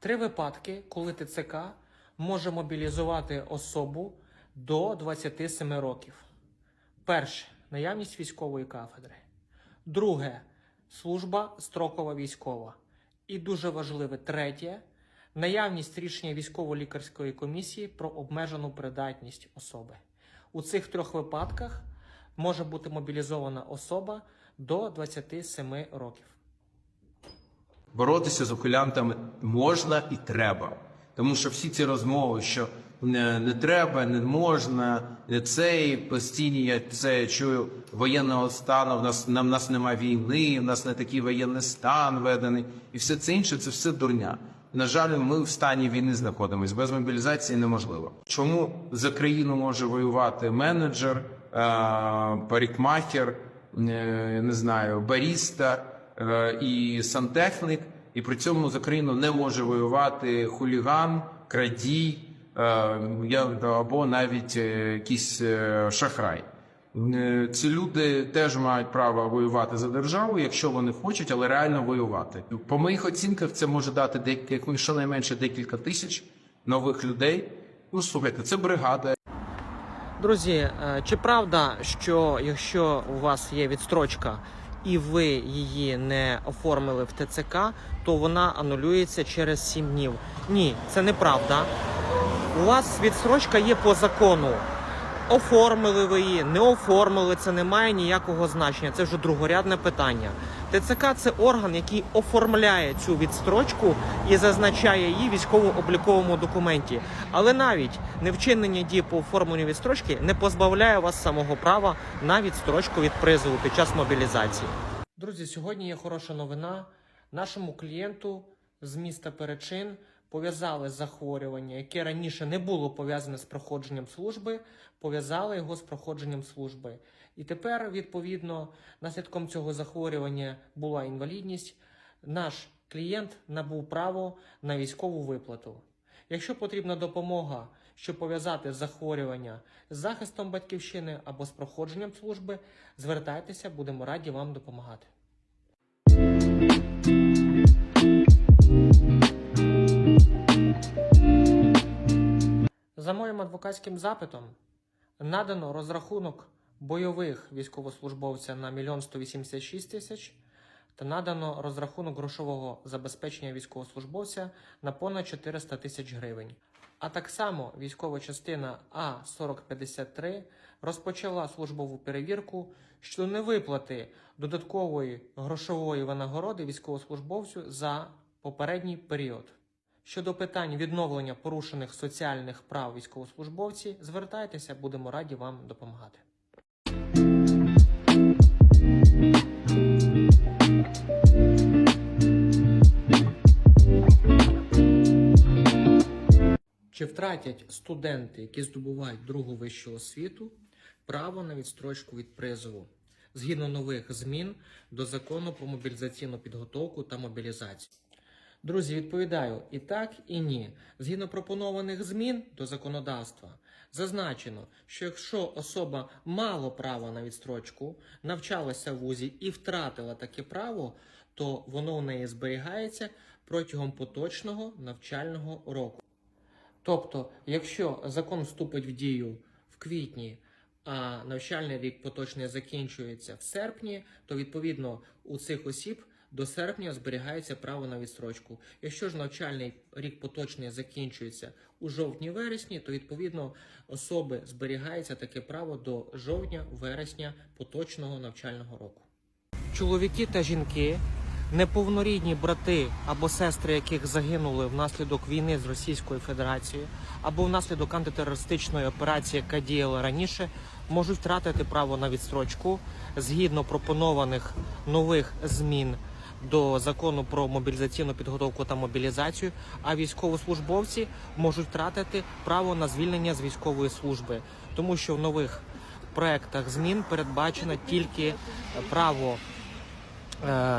Три випадки, коли ТЦК може мобілізувати особу до 27 років. Перше наявність військової кафедри. Друге служба строкова військова. І дуже важливе третє наявність рішення військово-лікарської комісії про обмежену придатність особи. У цих трьох випадках може бути мобілізована особа до 27 років. Боротися з ухилянтами можна і треба. Тому що всі ці розмови, що не, не треба, не можна, не цей постійні я це чую воєнного стану. В нас на в нас немає війни, в нас не такий воєнний стан введений, і все це інше це все дурня. На жаль, ми в стані війни знаходимося. Без мобілізації неможливо. Чому за країну може воювати менеджер, е, парикмахер, е, не знаю, баріста і сантехнік, і при цьому за країну не може воювати хуліган, крадій е, або навіть е, якийсь е, шахрай. Е, Ці люди теж мають право воювати за державу, якщо вони хочуть, але реально воювати. По моїх оцінках, це може дати декілька, щонайменше декілька тисяч нових людей. Ну слухайте, це бригада, Друзі, е, чи правда, що якщо у вас є відстрочка і ви її не оформили в ТЦК, то вона анулюється через 7 днів? Ні, це неправда. У вас відстрочка є по закону. Оформили ви її, не оформили, це не має ніякого значення. Це вже другорядне питання. ТЦК це орган, який оформляє цю відстрочку і зазначає її військово-обліковому документі. Але навіть невчинення дій по оформленню відстрочки не позбавляє вас самого права на відстрочку від призову під час мобілізації. Друзі, сьогодні є хороша новина. Нашому клієнту з міста Перечин пов'язали захворювання, яке раніше не було пов'язане з проходженням служби, пов'язали його з проходженням служби. І тепер, відповідно, наслідком цього захворювання була інвалідність. Наш клієнт набув право на військову виплату. Якщо потрібна допомога, щоб пов'язати захворювання з захистом батьківщини або з проходженням служби, звертайтеся, будемо раді вам допомагати. За моїм адвокатським запитом надано розрахунок бойових військовослужбовця на 1 186 тисяч та надано розрахунок грошового забезпечення військовослужбовця на понад 400 тисяч гривень. А так само військова частина А4053 розпочала службову перевірку щодо невиплати додаткової грошової винагороди військовослужбовцю за попередній період. Щодо питань відновлення порушених соціальних прав військовослужбовців, звертайтеся, будемо раді вам допомагати. Чи втратять студенти, які здобувають другу вищу освіту, право на відстрочку від призову згідно нових змін до закону про мобілізаційну підготовку та мобілізацію? Друзі, відповідаю і так, і ні. Згідно пропонованих змін до законодавства, зазначено, що якщо особа мало права на відстрочку, навчалася в вузі і втратила таке право, то воно в неї зберігається протягом поточного навчального року. Тобто, якщо закон вступить в дію в квітні, а навчальний рік поточний закінчується в серпні, то відповідно у цих осіб до серпня зберігається право на відстрочку. Якщо ж навчальний рік поточний закінчується у жовтні-вересні, то відповідно особи зберігається таке право до жовтня-вересня поточного навчального року. Чоловіки та жінки, неповнорідні брати або сестри, яких загинули внаслідок війни з Російською Федерацією, або внаслідок антитерористичної операції, яка діяла раніше, можуть втратити право на відстрочку згідно пропонованих нових змін до закону про мобілізаційну підготовку та мобілізацію. А військовослужбовці можуть втратити право на звільнення з військової служби, тому що в нових проектах змін передбачено тільки право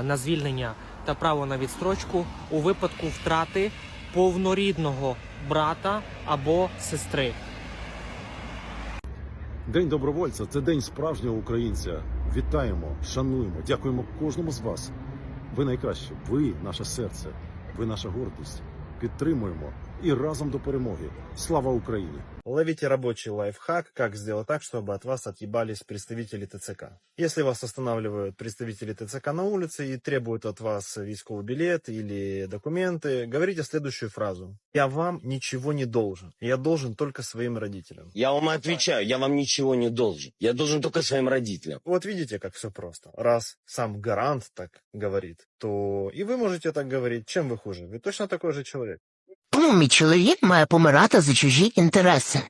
на звільнення та право на відстрочку у випадку втрати повнорідного брата або сестри. День добровольця це день справжнього українця. Вітаємо, шануємо, дякуємо кожному з вас. Ви найкраще, ви наше серце, ви наша гордість. Підтримуємо і разом до перемоги. Слава Україні! Ловите рабочий лайфхак, как сделать так, чтобы от вас отъебались представители ТЦК. Если вас останавливают представители ТЦК на улице и требуют от вас військовый билет или документы, говорите следующую фразу. Я вам ничего не должен. Я должен только своим родителям. Я вам отвечаю, я вам ничего не должен. Я должен только своим родителям. Вот видите, как все просто. Раз сам гарант так говорит, то и вы можете так говорить. Чем вы хуже? Вы точно такой же человек. Чому мій чоловік має помирати за чужі інтереси?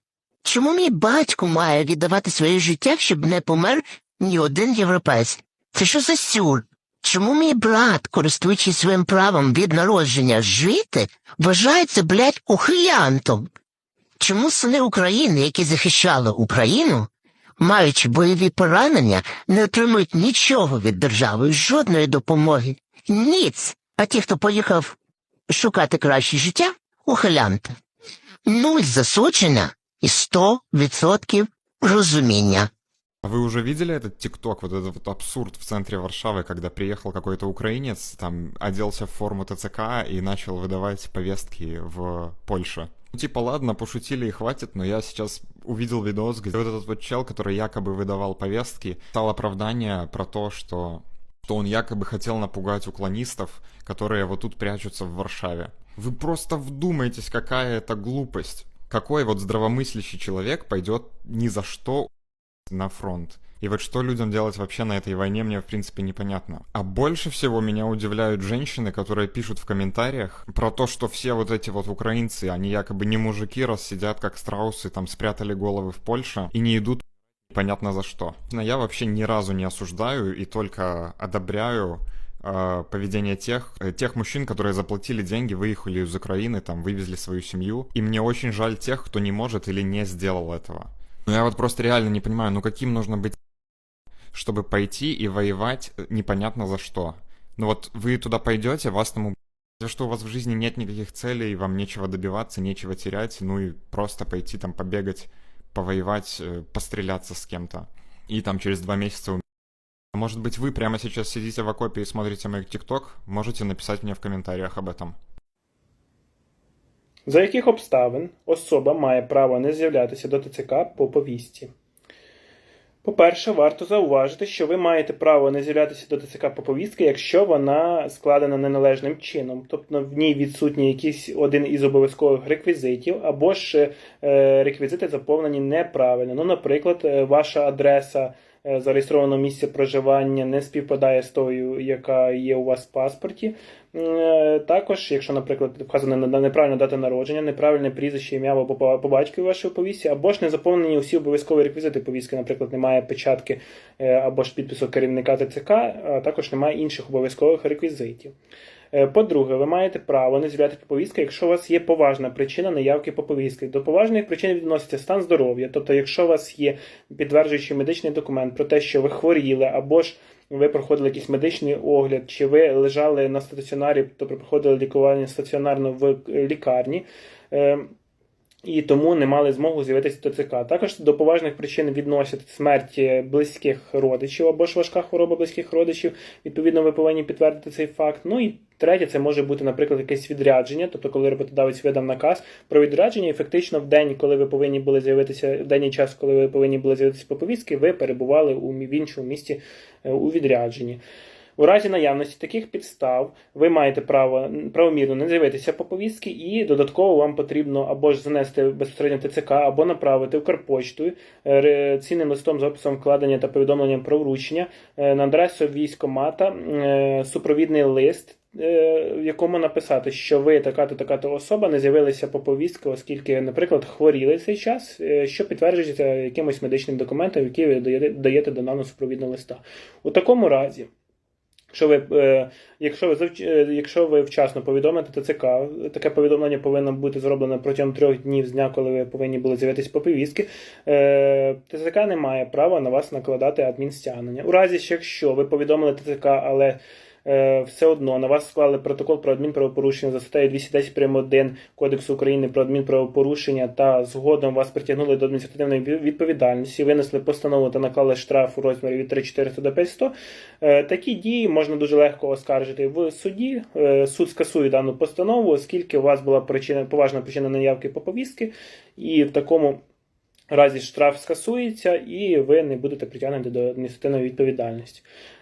Чому мій батько має віддавати своє життя, щоб не помер ні один європейць? Це що за сюр? Чому мій брат, користуючись своїм правом від народження жити, вважається, блядь, ухилянтом? Чому сини України, які захищали Україну, маючи бойові поранення, не отримують нічого від держави, жодної допомоги? Ніц. А ті, хто поїхав шукати краще життя, ухилянти. Нуль засудження і сто відсотків розуміння. А Вы уже видели этот ТикТок, вот этот вот абсурд в центре Варшавы, когда приехал какой-то украинец, там, оделся в форму ТЦК и начал выдавать повестки в Польше? Ну, типа, ладно, пошутили и хватит, но я сейчас увидел видос, где вот этот вот чел, который якобы выдавал повестки, стал оправдание про то, что, что он якобы хотел напугать уклонистов, которые вот тут прячутся в Варшаве. Вы просто вдумайтесь, какая это глупость. Какой вот здравомыслящий человек пойдет ни за что на фронт. И вот что людям делать вообще на этой войне, мне в принципе непонятно. А больше всего меня удивляют женщины, которые пишут в комментариях про то, что все вот эти вот украинцы, они якобы не мужики, раз сидят как страусы, там спрятали головы в Польше и не идут непонятно за что. Но я вообще ни разу не осуждаю и только одобряю поведение тех, э, тех мужчин, которые заплатили деньги, выехали из Украины, там, вывезли свою семью. И мне очень жаль тех, кто не может или не сделал этого. Ну я вот просто реально не понимаю, ну каким нужно быть, чтобы пойти и воевать э, непонятно за что. Ну вот вы туда пойдете, вас там за что у вас в жизни нет никаких целей, вам нечего добиваться, нечего терять, ну и просто пойти там побегать, повоевать, э, постреляться с кем-то. И там через два месяца А Может быть, вы прямо сейчас сидите в окопе и смотрите мой ТикТок? Можете написать мне в комментариях об этом. За яких обставин особа має право не з'являтися до ТЦК по повістці? По-перше, варто зауважити, що ви маєте право не з'являтися до ТЦК по повістці, якщо вона складена неналежним чином, тобто в ній відсутній якийсь один із обов'язкових реквізитів, або ж е, реквізити заповнені неправильно. Ну, наприклад, е, ваша адреса е, зареєстрованого місця проживання не співпадає з тою, яка є у вас в паспорті. Е, Також, якщо, наприклад, вказана на- неправильна дата народження, неправильне прізвище, ім'я або по батькові вашої повісті, або ж не заповнені усі обов'язкові реквізити повістки, наприклад, немає печатки е, або ж підпису керівника ТЦК, а також немає інших обов'язкових реквізитів. Е, По-друге, ви маєте право не з'являти по повістки, якщо у вас є поважна причина неявки по повістки. До поважних причин відноситься стан здоров'я, тобто, якщо у вас є підтверджуючий медичний документ про те, що ви хворіли, або ж ви проходили якийсь медичний огляд, чи ви лежали на стаціонарі, тобто проходили лікування стаціонарно в лікарні. І тому не мали змогу з'явитися до ТЦК. Також до поважних причин відносять смерть близьких родичів або ж важка хвороба близьких родичів. Відповідно, ви повинні підтвердити цей факт. Ну і третє, це може бути, наприклад, якесь відрядження, тобто, коли роботодавець видав наказ про відрядження, і фактично в день, коли ви повинні були з'явитися, в день і час, коли ви повинні були з'явитися по повістки, ви перебували у в іншому місті е, у відрядженні. У разі наявності таких підстав ви маєте право правомірно не з'явитися по повістці, і додатково вам потрібно або ж занести безпосередньо ТЦК, або направити Укрпочтою е, цінним листом з описом вкладення та повідомленням про вручення е, на адресу військомата е, супровідний лист. В якому написати, що ви така-то така-то особа не з'явилися по повістці, оскільки, наприклад, хворіли цей час, що підтверджується якимось медичним документом, який ви даєте, до даного супровідного листа. У такому разі, Якщо ви, е, якщо, ви, е, якщо ви вчасно повідомите ТЦК, таке повідомлення повинно бути зроблено протягом трьох днів з дня, коли ви повинні були з'явитися по повістки, е, ТЦК не має права на вас накладати адмінстягнення. У разі, що якщо ви повідомили ТЦК, але все одно на вас склали протокол про адмінправопорушення за статтею 210 прим. 1 Кодексу України про адмінправопорушення та згодом вас притягнули до адміністративної відповідальності, винесли постанову та наклали штраф у розмірі від 3400 до 500, е, такі дії можна дуже легко оскаржити в суді. Е, Суд скасує дану постанову, оскільки у вас була причина, поважна причина неявки по повістки, і в такому разі штраф скасується, і ви не будете притягнуті до адміністративної відповідальності.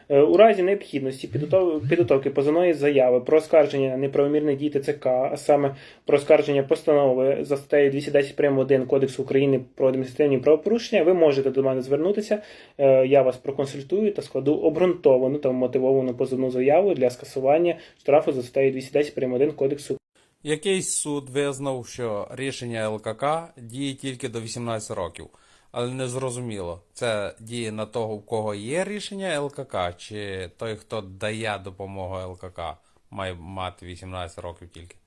Е, У разі необхідності підготов- підготовки позовної заяви про оскарження неправомірних дій ТЦК, а саме про оскарження постанови за статтею 210 прим. 1 Кодексу України про адміністративні правопорушення, ви можете до мене звернутися. Е, Я вас проконсультую та складу обґрунтовану та мотивовану позовну заяву для скасування штрафу за статтею 210 прим. 1 Кодексу Якийсь суд визнав, що рішення ЛКК діє тільки до 18 років. Але не зрозуміло, це діє на того, у кого є рішення ЛКК, чи той, хто дає допомогу ЛКК, має мати 18 років тільки.